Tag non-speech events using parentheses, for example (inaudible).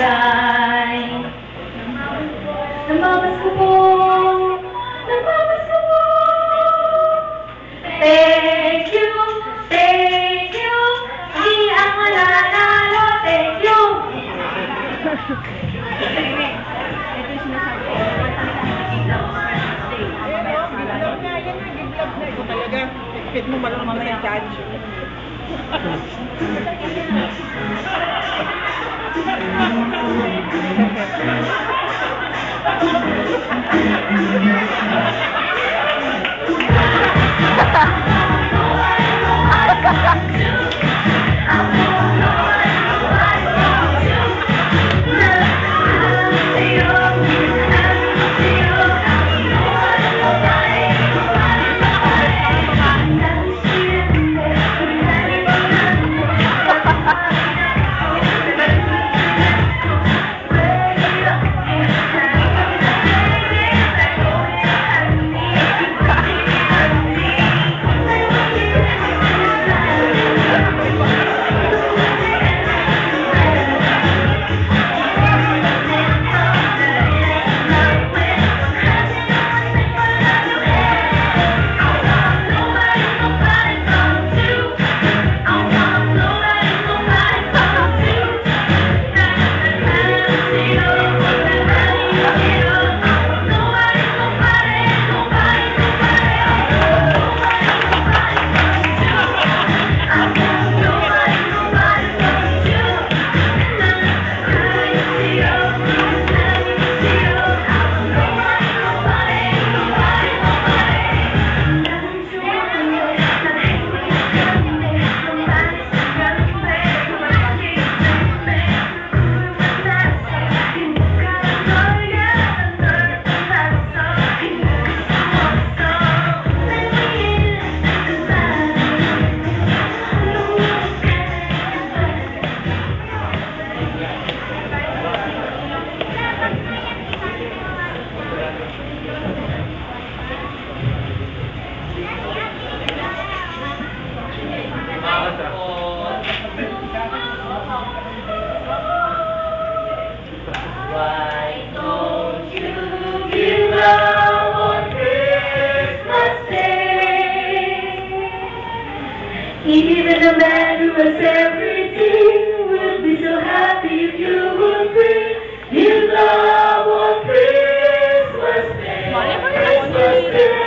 ibigay. Namamas ko po, namamas ko po. Thank you, thank you. Di ang mananalo, thank you. Expect mo malang mga judge. Thank (laughs) you. Cause everything will be so happy if you were free. You love on Christmas Day. Christmas Day.